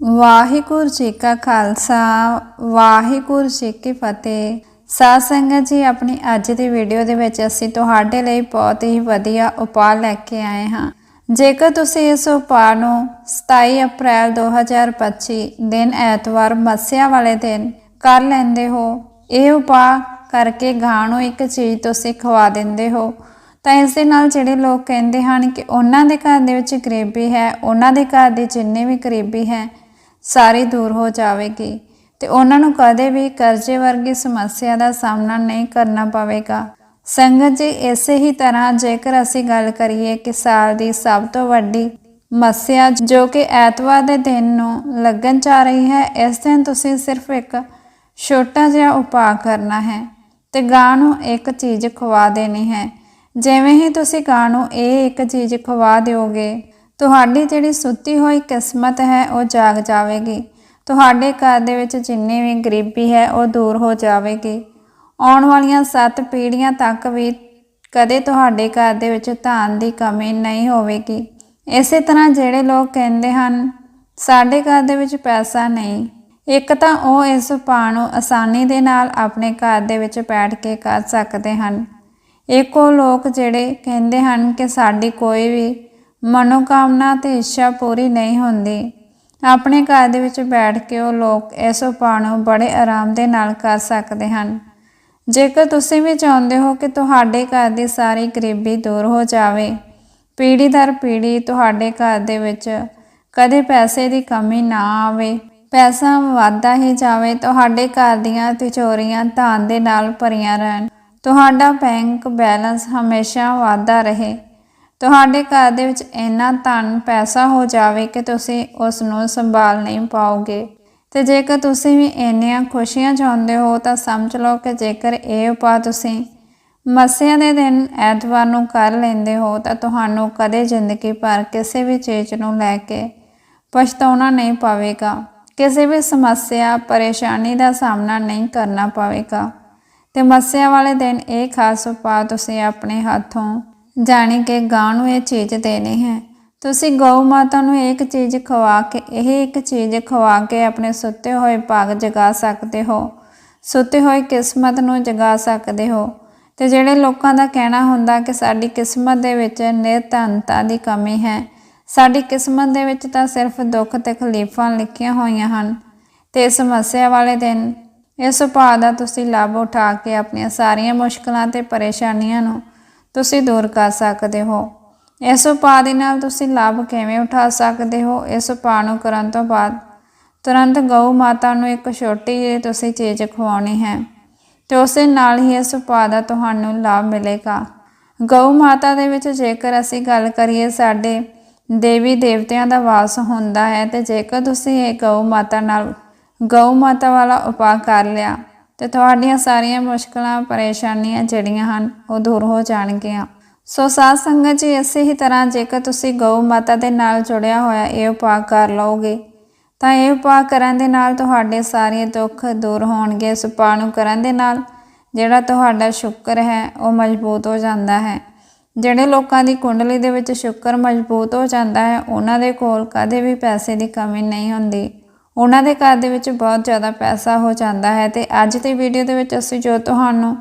ਵਾਹਿਗੁਰੂ ਜੀ ਕਾ ਖਾਲਸਾ, ਵਾਹਿਗੁਰੂ ਜੀ ਕੀ ਫਤਿਹ। ਸਾਧ ਸੰਗਤ ਜੀ, ਆਪਣੀ ਅੱਜ ਦੀ ਵੀਡੀਓ ਦੇ ਵਿੱਚ ਅਸੀਂ ਤੁਹਾਡੇ ਲਈ ਬਹੁਤ ਹੀ ਵਧੀਆ ਉਪਾਅ ਲੈ ਕੇ ਆਏ ਹਾਂ। ਜੇਕਰ ਤੁਸੀਂ ਇਸ ਉਪਾਅ ਨੂੰ 27 ਅਪ੍ਰੈਲ 2025 ਦਿਨ ਐਤਵਾਰ ਮੱਸਿਆ ਵਾਲੇ ਦਿਨ ਕਰ ਲੈਂਦੇ ਹੋ, ਇਹ ਉਪਾਅ ਕਰਕੇ ਗਾਂ ਨੂੰ ਇੱਕ ਚੀਜ਼ ਤੁਸੀਂ ਖਵਾ ਦਿੰਦੇ ਹੋ, ਤਾਂ ਇਸ ਦੇ ਨਾਲ ਜਿਹੜੇ ਲੋਕ ਕਹਿੰਦੇ ਹਨ ਕਿ ਉਹਨਾਂ ਦੇ ਘਰ ਦੇ ਵਿੱਚ ਗਰੀਬੀ ਹੈ, ਉਹਨਾਂ ਦੇ ਘਰ ਦੀ ਜਿੰਨੀ ਵੀ ਗਰੀਬੀ ਹੈ ਸਾਰੀ ਦੂਰ ਹੋ ਜਾਵੇਗੀ ਤੇ ਉਹਨਾਂ ਨੂੰ ਕਦੇ ਵੀ ਕਰਜ਼ੇ ਵਰਗੀ ਸਮੱਸਿਆ ਦਾ ਸਾਹਮਣਾ ਨਹੀਂ ਕਰਨਾ ਪਵੇਗਾ। ਸੰਗਤ ਜੀ, ਇਸੇ ਹੀ ਤਰ੍ਹਾਂ ਜੇਕਰ ਅਸੀਂ ਗੱਲ ਕਰੀਏ ਕਿ ਸਾਲ ਦੀ ਸਭ ਤੋਂ ਵੱਡੀ ਮੱਸਿਆ ਜੋ ਕਿ ਐਤਵਾਰ ਦੇ ਦਿਨ ਨੂੰ ਲੱਗਣ ਜਾ ਰਹੀ ਹੈ, ਇਸ ਦਿਨ ਤੁਸੀਂ ਸਿਰਫ ਇੱਕ ਛੋਟਾ ਜਿਹਾ ਉਪਾਅ ਕਰਨਾ ਹੈ ਤੇ ਗਾਂ ਨੂੰ ਇੱਕ ਚੀਜ਼ ਖਵਾ ਦੇਣੀ ਹੈ। ਜਿਵੇਂ ਹੀ ਤੁਸੀਂ ਗਾਂ ਨੂੰ ਇਹ ਇੱਕ ਚੀਜ਼ ਖਵਾ ਦਿਓਗੇ ਤੁਹਾਡੀ ਜਿਹੜੀ ਸੁੱਤੀ ਹੋਈ ਕਿਸਮਤ ਹੈ, ਉਹ ਜਾਗ ਜਾਵੇਗੀ। ਤੁਹਾਡੇ ਘਰ ਦੇ ਵਿੱਚ ਜਿੰਨੀ ਵੀ ਗਰੀਬੀ ਹੈ, ਉਹ ਦੂਰ ਹੋ ਜਾਵੇਗੀ। ਆਉਣ ਵਾਲੀਆਂ 7 ਪੀੜ੍ਹੀਆਂ ਤੱਕ ਵੀ ਕਦੇ ਤੁਹਾਡੇ ਘਰ ਦੇ ਵਿੱਚ ਧਨ ਦੀ ਕਮੀ ਨਹੀਂ ਹੋਵੇਗੀ। ਇਸੇ ਤਰ੍ਹਾਂ ਜਿਹੜੇ ਲੋਕ ਕਹਿੰਦੇ ਹਨ, ਸਾਡੇ ਘਰ ਦੇ ਵਿੱਚ ਪੈਸਾ ਨਹੀਂ। ਇੱਕ ਤਾਂ ਉਹ ਇਸ ਉਪਾਅ ਨੂੰ ਆਸਾਨੀ ਦੇ ਨਾਲ ਆਪਣੇ ਘਰ ਦੇ ਵਿੱਚ ਬੈਠ ਕੇ ਕਰ ਸਕਦੇ ਹਨ। ਇੱਕ ਉਹ ਲੋਕ ਜਿਹੜੇ ਕਹਿੰਦੇ ਹਨ ਕਿ ਸਾਡੀ ਕੋਈ ਵੀ ਮਨੋਕਾਮਨਾ ਤੇ ਇੱਛਾ ਪੂਰੀ ਨਹੀਂ ਹੁੰਦੀ। ਆਪਣੇ ਘਰ ਦੇ ਵਿੱਚ ਬੈਠ ਕੇ ਉਹ ਲੋਕ ਇਸ ਉਪਾਅ ਨੂੰ ਬੜੇ ਆਰਾਮ ਦੇ ਨਾਲ ਕਰ ਸਕਦੇ ਹਨ। ਜੇਕਰ ਤੁਸੀਂ ਵੀ ਚਾਹੁੰਦੇ ਹੋ ਕਿ ਤੁਹਾਡੇ ਘਰ ਦੀ ਸਾਰੀ ਗਰੀਬੀ ਦੂਰ ਹੋ ਜਾਵੇ, ਪੀੜ੍ਹੀ ਦਰ ਪੀੜ੍ਹੀ ਤੁਹਾਡੇ ਘਰ ਦੇ ਵਿੱਚ ਕਦੇ ਪੈਸੇ ਦੀ ਕਮੀ ਨਾ ਆਵੇ, ਪੈਸਾ ਵਾਧਾ ਹੀ ਜਾਵੇ, ਤੁਹਾਡੇ ਘਰ ਦੀਆਂ ਤਿਚੋਰੀਆਂ ਧਨ ਦੇ ਨਾਲ ਭਰੀਆਂ ਰਹਿਣ। ਤੁਹਾਡਾ ਬੈਂਕ ਬੈਲੈਂਸ ਹਮੇਸ਼ਾ ਵਾਧਾ ਰਹੇ। ਤੁਹਾਡੇ ਘਰ ਦੇ ਵਿੱਚ ਇੰਨਾ ਧਨ, ਪੈਸਾ ਹੋ ਜਾਵੇ ਕਿ ਤੁਸੀਂ ਉਸ ਨੂੰ ਸੰਭਾਲ ਨਹੀਂ ਪਾਓਗੇ। ਤੇ ਜੇਕਰ ਤੁਸੀਂ ਵੀ ਇੰਨੀਆਂ ਖੁਸ਼ੀਆਂ ਚਾਹੁੰਦੇ ਹੋ, ਤਾਂ ਸਮਝ ਲਓ ਕਿ ਜੇਕਰ ਇਹ ਉਪਾਅ ਤੁਸੀਂ ਮੱਸਿਆ ਦੇ ਦਿਨ ਐਤਵਾਰ ਨੂੰ ਕਰ ਲੈਂਦੇ ਹੋ, ਤਾਂ ਤੁਹਾਨੂੰ ਕਦੇ ਜ਼ਿੰਦਗੀ ਭਰ ਕਿਸੇ ਵੀ ਚੀਜ਼ ਨੂੰ ਲੈ ਕੇ ਪਛਤਾਉਣਾ ਨਹੀਂ ਪਵੇਗਾ। ਕਿਸੇ ਵੀ ਸਮੱਸਿਆ, ਪਰੇਸ਼ਾਨੀ ਦਾ ਸਾਹਮਣਾ ਨਹੀਂ ਕਰਨਾ ਪਵੇਗਾ। ਤੇ ਮੱਸਿਆ ਵਾਲੇ ਦਿਨ ਇਹ ਖਾਸ ਉਪਾਅ ਤੁਸੀਂ ਆਪਣੇ ਹੱਥੋਂ ਜਾਣੀ ਕਿ ਗਾਂ ਨੂੰ ਇਹ ਚੀਜ਼ ਦੇਣੀ ਹੈ। ਤੁਸੀਂ ਗਊ ਮਾਤਾ ਨੂੰ ਇੱਕ ਚੀਜ਼ ਖਵਾ ਕੇ, ਇਹ ਇੱਕ ਚੀਜ਼ ਖਵਾ ਕੇ ਆਪਣੇ ਸੁੱਤੇ ਹੋਏ ਭਾਗ ਜਗਾ ਸਕਦੇ ਹੋ। ਸੁੱਤੇ ਹੋਏ ਕਿਸਮਤ ਨੂੰ ਜਗਾ ਸਕਦੇ ਹੋ। ਤੇ ਜਿਹੜੇ ਲੋਕਾਂ ਦਾ ਕਹਿਣਾ ਹੁੰਦਾ ਕਿ ਸਾਡੀ ਕਿਸਮਤ ਦੇ ਵਿੱਚ ਨਿਰਧਨਤਾ ਦੀ ਕਮੀ ਹੈ, ਸਾਡੀ ਕਿਸਮਤ ਦੇ ਵਿੱਚ ਤਾਂ ਸਿਰਫ ਦੁੱਖ ਤਕਲੀਫਾਂ ਲਿਖੀਆਂ ਹੋਈਆਂ ਹਨ। ਤੇ ਸਮੱਸਿਆ ਵਾਲੇ ਦਿਨ ਇਸ ਉਪਾਅ ਦਾ ਤੁਸੀਂ ਲਾਭ ਉਠਾ ਕੇ ਆਪਣੀਆਂ ਸਾਰੀਆਂ ਮੁਸ਼ਕਲਾਂ ਤੇ ਪਰੇਸ਼ਾਨੀਆਂ ਨੂੰ ਤੁਸੀਂ ਦੂਰ ਕਰ ਸਕਦੇ ਹੋ। ਇਸ ਉਪਾਅ ਦੇ ਨਾਲ ਤੁਸੀਂ ਲਾਭ ਕਿਵੇਂ ਉਠਾ ਸਕਦੇ ਹੋ, ਇਸ ਉਪਾਅ ਨੂੰ ਕਰਨ ਤੋਂ ਬਾਅਦ? ਤੁਰੰਤ ਗਊ ਮਾਤਾ ਨੂੰ ਇੱਕ ਛੋਟੀ ਜਿਹੀ ਤੁਸੀਂ ਚੀਜ਼ ਖਵਾਉਣੀ ਹੈ ਤੇ ਉਸੇ ਨਾਲ ਹੀ ਇਸ ਉਪਾਅ ਦਾ ਤੁਹਾਨੂੰ ਲਾਭ ਮਿਲੇਗਾ। ਗਊ ਮਾਤਾ ਦੇ ਵਿੱਚ ਜੇਕਰ ਅਸੀਂ ਗੱਲ ਕਰੀਏ, ਸਾਡੇ ਦੇਵੀ ਦੇਵਤਿਆਂ ਦਾ ਵਾਸ ਹੁੰਦਾ ਹੈ ਤੇ ਜੇਕਰ ਤੁਸੀਂ ਇਹ ਗਊ ਮਾਤਾ ਨਾਲ, ਗਊ ਮਾਤਾ ਵਾਲਾ ਉਪਾਅ ਕਰ ਲਿਆ ਤੇ ਤੁਹਾਡੀਆਂ ਸਾਰੀਆਂ ਮੁਸ਼ਕਲਾਂ, ਪਰੇਸ਼ਾਨੀਆਂ ਜਿਹੜੀਆਂ ਹਨ, ਉਹ ਦੂਰ ਹੋ ਜਾਣਗੀਆਂ। ਸੋ ਸਾਧ ਸੰਗਤ ਜੀ, ਇਸੇ ਹੀ ਤਰ੍ਹਾਂ ਜੇਕਰ ਤੁਸੀਂ ਗਊ ਮਾਤਾ ਦੇ ਨਾਲ ਜੁੜਿਆ ਹੋਇਆ, ਇਹ ਉਪਾਅ ਕਰ ਲਓਗੇ, ਤਾਂ ਇਹ ਉਪਾਅ ਕਰਨ ਦੇ ਨਾਲ ਤੁਹਾਡੇ ਸਾਰੇ ਦੁੱਖ ਦੂਰ ਹੋਣਗੇ। ਇਸ ਉਪਾਅ ਨੂੰ ਕਰਨ ਦੇ ਨਾਲ ਜਿਹੜਾ ਤੁਹਾਡਾ ਸ਼ੁਕਰ ਹੈ, ਉਹ ਮਜ਼ਬੂਤ ਹੋ ਜਾਂਦਾ ਹੈ। ਜਿਹੜੇ ਲੋਕਾਂ ਦੀ ਕੁੰਡਲੀ ਦੇ ਵਿੱਚ ਸ਼ੁਕਰ ਮਜ਼ਬੂਤ ਹੋ ਜਾਂਦਾ ਹੈ, ਉਹਨਾਂ ਦੇ ਕੋਲ ਕਦੇ ਵੀ ਪੈਸੇ ਦੀ ਕਮੀ ਨਹੀਂ ਹੁੰਦੀ। ਉਹਨਾਂ ਦੇ ਘਰ ਦੇ ਵਿੱਚ ਬਹੁਤ ਜ਼ਿਆਦਾ ਪੈਸਾ ਹੋ ਜਾਂਦਾ ਹੈ ਤੇ ਅੱਜ ਦੀ ਵੀਡੀਓ ਦੇ ਵਿੱਚ ਅਸੀਂ ਜੋ ਤੁਹਾਨੂੰ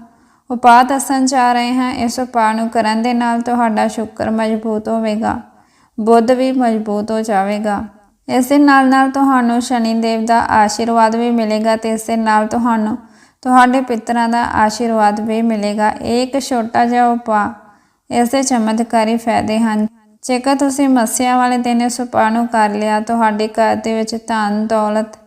ਉਪਾਅ ਦੱਸਣ ਜਾ ਰਹੇ ਹਾਂ, ਇਸ ਉਪਾਅ ਨੂੰ ਕਰਨ ਦੇ ਨਾਲ ਤੁਹਾਡਾ ਸ਼ੁਕਰ ਮਜ਼ਬੂਤ ਹੋਵੇਗਾ, ਬੁੱਧ ਵੀ ਮਜ਼ਬੂਤ ਹੋ ਜਾਵੇਗਾ। ਇਸ ਦੇ ਨਾਲ ਨਾਲ ਤੁਹਾਨੂੰ ਸ਼ਨੀ ਦੇਵ ਦਾ ਆਸ਼ੀਰਵਾਦ ਵੀ ਮਿਲੇਗਾ ਤੇ ਇਸ ਦੇ ਨਾਲ ਤੁਹਾਨੂੰ ਤੁਹਾਡੇ ਪਿਤਰਾਂ ਦਾ ਆਸ਼ੀਰਵਾਦ ਵੀ ਮਿਲੇਗਾ। ਇਹ ਇੱਕ ਛੋਟਾ ਜਿਹਾ ਉਪਾਅ, ਇਸ ਦੇ ਚਮਤਕਾਰੀ ਫਾਇਦੇ ਹਨ। ਜੇਕਰ ਤੁਸੀਂ ਮੱਸਿਆ ਵਾਲੇ ਦਿਨ ਇਸ ਉਪਾਅ ਨੂੰ ਕਰ ਲਿਆ, ਤੁਹਾਡੇ ਘਰ ਦੇ ਵਿੱਚ ਧਨ, ਦੌਲਤ,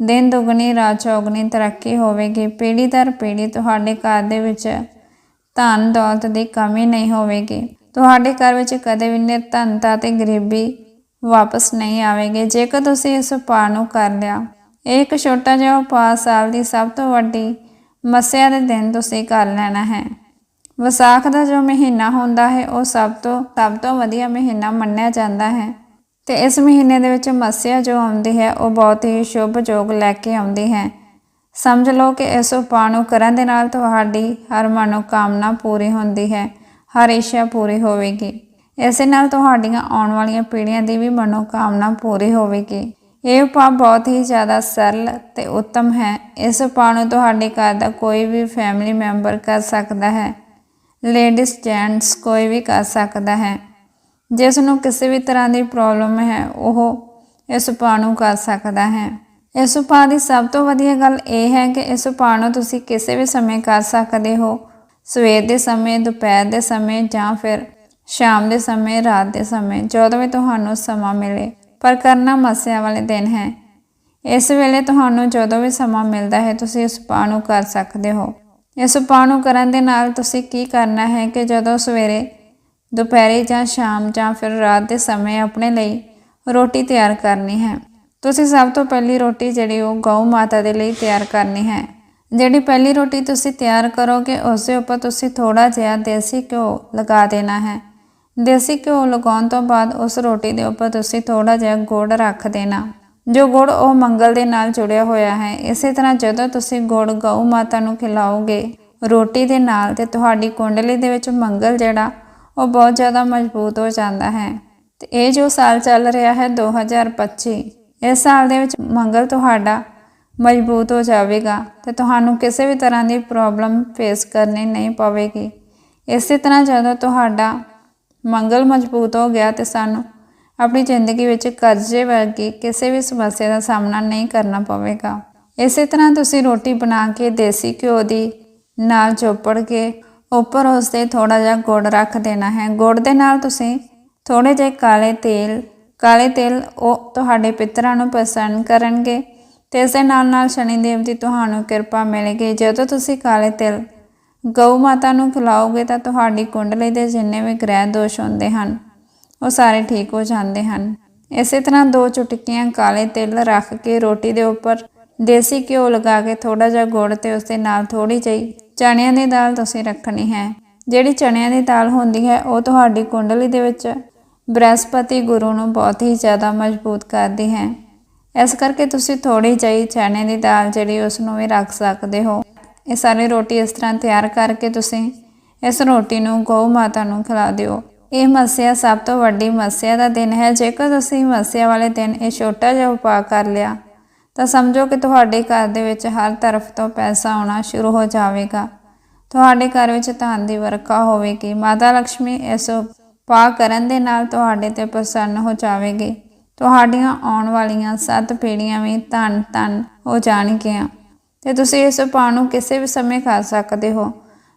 ਦਿਨ, ਦੁਗਣੀ, ਰਾਤ, ਚੌਗਣੀ ਤਰੱਕੀ ਹੋਵੇਗੀ। ਪੀੜ੍ਹੀ ਦਰ ਪੀੜ੍ਹੀ ਤੁਹਾਡੇ ਘਰ ਦੇ ਵਿੱਚ ਧਨ, ਦੌਲਤ ਦੀ ਕਮੀ ਨਹੀਂ ਹੋਵੇਗੀ। ਤੁਹਾਡੇ ਘਰ ਵਿੱਚ ਕਦੇ ਵੀ ਨਿਰਧਨਤਾ ਤੇ ਗਰੀਬੀ ਵਾਪਸ ਨਹੀਂ ਆਵੇਗੀ। ਜੇਕਰ ਤੁਸੀਂ ਇਸ ਉਪਾਅ ਨੂੰ ਕਰ ਲਿਆ, ਇਹ ਇੱਕ ਛੋਟਾ ਜਿਹਾ ਉਪਾਅ ਸਾਲ ਦੀ ਸਭ ਤੋਂ ਵੱਡੀ ਮੱਸਿਆ ਦੇ ਦਿਨ ਤੁਸੀਂ ਕਰ ਲੈਣਾ ਹੈ। ਵਿਸਾਖ ਦਾ ਜੋ ਮਹੀਨਾ ਹੁੰਦਾ ਹੈ, ਉਹ ਸਭ ਤੋਂ ਸਭ ਤੋਂ ਵਧੀਆ ਮਹੀਨਾ ਮੰਨਿਆ ਜਾਂਦਾ ਹੈ। ਤੇ ਇਸ ਮਹੀਨੇ ਦੇ ਵਿੱਚ ਮੱਸਿਆ ਜੋ ਆਉਂਦੀ ਹੈ, ਉਹ ਬਹੁਤ ਹੀ ਸ਼ੁਭ ਜੋਗ ਲੈ ਕੇ ਆਉਂਦੀ ਹੈ। ਸਮਝ ਲਓ ਕਿ ਇਸ ਉਪਾਅ ਨੂੰ ਕਰਨ ਦੇ ਨਾਲ ਤੁਹਾਡੀ ਹਰ ਮਨੋਕਾਮਨਾ ਪੂਰੀ ਹੁੰਦੀ ਹੈ, ਹਰ ਇੱਛਾ ਪੂਰੀ ਹੋਵੇਗੀ। ਇਸੇ ਨਾਲ ਤੁਹਾਡੀਆਂ ਆਉਣ ਵਾਲੀਆਂ ਪੀੜ੍ਹੀਆਂ ਦੀ ਵੀ ਮਨੋਕਾਮਨਾ ਪੂਰੀ ਹੋਵੇਗੀ। ਇਹ ਉਪਾਅ ਬਹੁਤ ਹੀ ਜ਼ਿਆਦਾ ਸਰਲ ਤੇ ਉੱਤਮ ਹੈ। ਇਸ ਉਪਾਅ ਨੂੰ ਤੁਹਾਡੇ ਘਰ ਦਾ ਕੋਈ ਵੀ ਫੈਮਿਲੀ ਮੈਂਬਰ ਕਰ ਸਕਦਾ ਹੈ। ਲੇਡੀਜ਼ ਜੈਂਟਸ ਕੋਈ ਵੀ ਕਰ ਸਕਦਾ ਹੈ। ਜਿਸ ਨੂੰ ਕਿਸੇ ਵੀ ਤਰ੍ਹਾਂ ਦੀ ਪ੍ਰੋਬਲਮ ਹੈ, ਉਹ ਇਸ ਉਪਾਅ ਨੂੰ ਕਰ ਸਕਦਾ ਹੈ। ਇਸ ਉਪਾਅ ਦੀ ਸਭ ਤੋਂ ਵਧੀਆ ਗੱਲ ਇਹ ਹੈ ਕਿ ਇਸ ਉਪਾਅ ਨੂੰ ਤੁਸੀਂ ਕਿਸੇ ਵੀ ਸਮੇਂ ਕਰ ਸਕਦੇ ਹੋ। ਸਵੇਰ ਦੇ ਸਮੇਂ, ਦੁਪਹਿਰ ਦੇ ਸਮੇਂ ਜਾਂ ਫਿਰ ਸ਼ਾਮ ਦੇ ਸਮੇਂ, ਰਾਤ ਦੇ ਸਮੇਂ, ਜਦੋਂ ਵੀ ਤੁਹਾਨੂੰ ਸਮਾਂ ਮਿਲੇ। ਪਰ ਕਰਨਾ ਮੱਸਿਆ ਵਾਲੇ ਦਿਨ ਹੈ। ਇਸ ਵੇਲੇ ਤੁਹਾਨੂੰ ਜਦੋਂ ਵੀ ਸਮਾਂ ਮਿਲਦਾ ਹੈ, ਤੁਸੀਂ ਇਸ ਉਪਾਅ ਨੂੰ ਕਰ ਸਕਦੇ ਹੋ। ਇਸ ਉਪਾਅ ਨੂੰ ਕਰਨ ਦੇ ਨਾਲ ਤੁਸੀਂ ਕੀ ਕਰਨਾ ਹੈ ਕਿ ਜਦੋਂ ਸਵੇਰੇ, ਦੁਪਹਿਰੇ ਜਾਂ ਸ਼ਾਮ ਜਾਂ ਫਿਰ ਰਾਤ ਦੇ ਸਮੇਂ ਆਪਣੇ ਲਈ ਰੋਟੀ ਤਿਆਰ ਕਰਨੀ ਹੈ, ਤੁਸੀਂ ਸਭ ਤੋਂ ਪਹਿਲੀ ਰੋਟੀ ਜਿਹੜੀ ਉਹ ਗਊ ਮਾਤਾ ਦੇ ਲਈ ਤਿਆਰ ਕਰਨੀ ਹੈ। ਜਿਹੜੀ ਪਹਿਲੀ ਰੋਟੀ ਤੁਸੀਂ ਤਿਆਰ ਕਰੋਗੇ, ਉਸ ਦੇ ਉੱਪਰ ਤੁਸੀਂ ਥੋੜਾ ਜਿਹਾ ਦੇਸੀ ਘਿਓ ਲਗਾ ਦੇਣਾ ਹੈ। ਦੇਸੀ ਘਿਓ ਲਗਾਉਣ ਤੋਂ ਬਾਅਦ ਉਸ ਰੋਟੀ ਦੇ ਉੱਪਰ ਤੁਸੀਂ ਥੋੜਾ ਜਿਹਾ ਗੁੜ ਰੱਖ ਦੇਣਾ। ਜੋ ਗੁੜ ਉਹ ਮੰਗਲ ਦੇ ਨਾਲ ਜੁੜਿਆ ਹੋਇਆ ਹੈ, ਇਸੇ ਤਰ੍ਹਾਂ ਜਦੋਂ ਤੁਸੀਂ ਗੁੜ ਗਊ ਮਾਤਾ ਨੂੰ ਖਿਲਾਓਗੇ, ਰੋਟੀ ਦੇ ਨਾਲ ਤੇ ਤੁਹਾਡੀ ਕੁੰਡਲੀ ਦੇ ਵਿੱਚ ਮੰਗਲ ਜਿਹੜਾ, ਉਹ ਬਹੁਤ ਜ਼ਿਆਦਾ ਮਜ਼ਬੂਤ ਹੋ ਜਾਂਦਾ ਹੈ। ਤੇ ਇਹ ਜੋ ਸਾਲ ਚੱਲ ਰਿਹਾ ਹੈ 2025 ਇਸ ਸਾਲ ਦੇ ਵਿੱਚ ਮੰਗਲ ਤੁਹਾਡਾ ਮਜ਼ਬੂਤ ਹੋ ਜਾਵੇਗਾ ਤੇ ਤੁਹਾਨੂੰ ਕਿਸੇ ਵੀ ਤਰ੍ਹਾਂ ਦੀ ਪ੍ਰੋਬਲਮ ਫੇਸ ਕਰਨੀ ਨਹੀਂ ਪਵੇਗੀ। ਇਸੇ ਤਰ੍ਹਾਂ ਜਦੋਂ ਤੁਹਾਡਾ ਮੰਗਲ ਮਜ਼ਬੂਤ ਹੋ ਗਿਆ ਤੇ ਸਾਨੂੰ ਆਪਣੀ ਜ਼ਿੰਦਗੀ ਵਿੱਚ ਕਰਜ਼ੇ ਵਰਗੀ ਕਿਸੇ ਵੀ ਸਮੱਸਿਆ ਦਾ ਸਾਹਮਣਾ ਨਹੀਂ ਕਰਨਾ ਪਵੇਗਾ। ਇਸੇ ਤਰ੍ਹਾਂ ਤੁਸੀਂ ਰੋਟੀ ਬਣਾ ਕੇ ਦੇਸੀ ਘਿਓ ਦੀ ਨਾਲ ਚੋਪੜ ਕੇ ਉੱਪਰ ਉਸ ਤੇ ਥੋੜਾ ਜਿਹਾ ਗੁੜ ਰੱਖ ਦੇਣਾ ਹੈ। ਗੁੜ ਦੇ ਨਾਲ ਤੁਸੀਂ ਥੋੜੇ ਜਿਹੇ ਕਾਲੇ ਤੇਲ ਕਾਲੇ ਤੇਲ ਉਹ ਤੁਹਾਡੇ ਪਿੱਤਰਾਂ ਨੂੰ ਪਸੰਦ ਕਰਨਗੇ ਤੇ ਇਸ ਦੇ ਨਾਲ ਨਾਲ ਸ਼ਨੀ ਦੇਵ ਦੀ ਤੁਹਾਨੂੰ ਕਿਰਪਾ ਮਿਲੇਗੀ। ਜਦੋਂ ਤੁਸੀਂ ਕਾਲੇ ਤਿਲ ਗਊ ਮਾਤਾ ਨੂੰ ਖਿਲਾਓਗੇ ਤਾਂ ਤੁਹਾਡੀ ਕੁੰਡਲੀ ਦੇ ਜਿੰਨੇ ਵੀ ਗ੍ਰਹਿ ਦੋਸ਼ ਹੁੰਦੇ ਹਨ ਉਹ ਸਾਰੇ ਠੀਕ ਹੋ ਜਾਂਦੇ ਹਨ। ਇਸੇ ਤਰ੍ਹਾਂ ਦੋ ਚੁਟਕੀਆਂ ਕਾਲੇ ਤਿਲ ਰੱਖ ਕੇ ਰੋਟੀ ਦੇ ਉੱਪਰ ਦੇਸੀ ਘਿਓ ਲਗਾ ਕੇ ਥੋੜਾ ਜਿਹਾ ਗੁੜ ਤੇ ਉਸ ਦੇ ਨਾਲ ਥੋੜੀ ਜਿਹੀ ਚਣਿਆਂ ਦੀ ਦਾਲ ਤੁਸੀਂ ਰੱਖਣੀ ਹੈ। ਜਿਹੜੀ ਚਣਿਆਂ ਦੀ ਦਾਲ ਹੁੰਦੀ ਹੈ, ਉਹ ਤੁਹਾਡੀ ਕੁੰਡਲੀ ਦੇ ਵਿੱਚ ਬ੍ਰਹਸਪਤੀ ਗੁਰੂ ਨੂੰ ਬਹੁਤ ਹੀ ਜ਼ਿਆਦਾ ਮਜ਼ਬੂਤ ਕਰਦੀ ਹੈ। ਇਸ ਕਰਕੇ ਤੁਸੀਂ ਥੋੜੀ ਜਿਹੀ ਚਣੇ ਦੀ ਦਾਲ ਜਿਹੜੀ ਉਸ ਨੂੰ ਵੀ ਰੱਖ ਸਕਦੇ ਹੋ। ਇਹ ਸਾਰੀ ਰੋਟੀ ਇਸ ਤਰ੍ਹਾਂ ਤਿਆਰ ਕਰਕੇ ਤੁਸੀਂ ਇਸ ਰੋਟੀ ਨੂੰ ਗਊ ਮਾਤਾ ਨੂੰ ਖਿਲਾ ਦਿਓ। ਇਹ ਮੱਸਿਆ ਸਭ ਤੋਂ ਵੱਡੀ ਮੱਸਿਆ ਦਾ ਦਿਨ ਹੈ। ਜੇਕਰ ਤੁਸੀਂ ਮੱਸਿਆ ਵਾਲੇ ਦਿਨ ਇਹ ਛੋਟਾ ਜਿਹਾ ਉਪਾਅ ਕਰ ਲਿਆ, ਤਾਂ ਸਮਝੋ ਕਿ ਤੁਹਾਡੇ ਘਰ ਦੇ ਵਿੱਚ ਹਰ ਤਰਫ ਤੋਂ ਪੈਸਾ ਆਉਣਾ ਸ਼ੁਰੂ ਹੋ ਜਾਵੇਗਾ। ਤੁਹਾਡੇ ਘਰ ਵਿੱਚ ਧਨ ਦੀ ਵਰਖਾ ਹੋਵੇਗੀ। ਮਾਤਾ ਲక్ష్ਮੀ ਇਸ ਉਪਾਅ ਕਰਨ ਦੇ ਨਾਲ ਤੁਹਾਡੇ ਤੇ ਪ੍ਰਸੰਨ ਹੋ ਜਾਵੇਗੀ। ਤੁਹਾਡੀਆਂ ਆਉਣ ਵਾਲੀਆਂ ਸੱਤ ਪੀੜ੍ਹੀਆਂ ਵੀ ਧਨ ਧਨ ਹੋ ਜਾਣਗੀਆਂ। ਤੇ ਤੁਸੀਂ ਇਸ ਉਪਾਅ ਨੂੰ ਕਿਸੇ ਵੀ ਸਮੇਂ ਕਰ ਸਕਦੇ ਹੋ।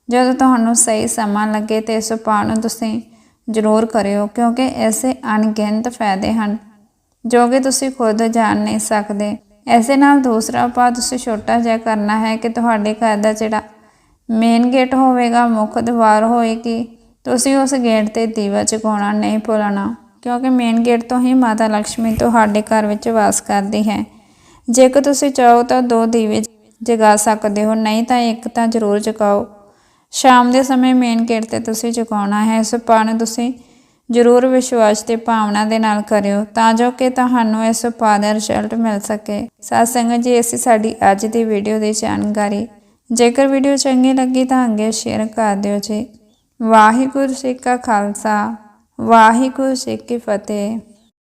ਜਦੋਂ ਤੁਹਾਨੂੰ ਸਹੀ ਸਮਾਂ ਲੱਗੇ ਤੇ ਇਸ ਉਪਾਅ ਨੂੰ ਤੁਸੀਂ ਜ਼ਰੂਰ ਕਰਿਓ, ਕਿਉਂਕਿ ਐਸੇ ਅਣਗਿਣਤ ਫਾਇਦੇ ਹਨ। ਜੋ ਕਿ ਤੁਸੀਂ ਖੁਦ ਜਾਣ ਨਹੀਂ ਸਕਦੇ। ਐਸੇ ਨਾਲ ਦੂਸਰਾ ਉਪਾਅ ਤੁਸੀਂ ਛੋਟਾ ਜਿਹਾ ਕਰਨਾ ਹੈ ਕਿ ਤੁਹਾਡੇ ਘਰ ਦਾ ਜਿਹੜਾ ਮੇਨ ਗੇਟ ਹੋਵੇਗਾ, ਮੁੱਖ ਦੀਵਾਰ ਹੋਏਗੀ, ਤੁਸੀਂ ਉਸ ਗੇਟ ਤੇ ਦੀਵਾ ਜਗਾਉਣਾ ਨਹੀਂ ਭੁੱਲਣਾ। ਕਿਉਂਕਿ ਮੇਨ ਗੇਟ ਤੋਂ ਹੀ ਮਾਤਾ ਲక్ష్ਮੀ ਤੁਹਾਡੇ ਘਰ ਵਿੱਚ ਵਾਸ ਕਰਦੀ ਹੈ। ਜੇਕਰ ਤੁਸੀਂ ਚਾਹੋ ਤਾਂ ਦੋ ਦੀਵੇ ਜਗਾ ਸਕਦੇ ਹੋ, ਨਹੀਂ ਤਾਂ ਇੱਕ ਤਾਂ ਜ਼ਰੂਰ ਜਗਾਓ। ਸ਼ਾਮ ਦੇ ਸਮੇਂ ਮੇਨ ਗੇਟ ਤੇ ਤੁਸੀਂ ਚੁਕਾਉਣਾ ਹੈ, ਇਸ ਉਪਾਅ ਨੂੰ ਤੁਸੀਂ ਜ਼ਰੂਰ ਵਿਸ਼ਵਾਸ ਤੇ ਭਾਵਨਾ ਦੇ ਨਾਲ ਕਰਿਓ, ਤਾਂ ਜੋ ਕਿ ਤੁਹਾਨੂੰ ਇਸ ਉਪਾਅ ਦਾ ਰਿਜ਼ਲਟ ਮਿਲ ਸਕੇ। ਸਾਧ ਸੰਗਤ ਜੀ, ਅਸੀਂ ਸਾਡੀ ਅੱਜ ਦੀ ਵੀਡੀਓ ਦੀ ਜਾਣਕਾਰੀ। ਜੇਕਰ ਵੀਡੀਓ ਚੰਗੀ ਲੱਗੀ ਤਾਂ ਅੱਗੇ ਸ਼ੇਅਰ ਕਰ ਦਿਓ ਜੀ। ਵਾਹਿਗੁਰੂ ਜੀ ਕਾ ਖਾਲਸਾ, ਵਾਹਿਗੁਰੂ ਜੀ ਕੀ ਫਤਿਹ।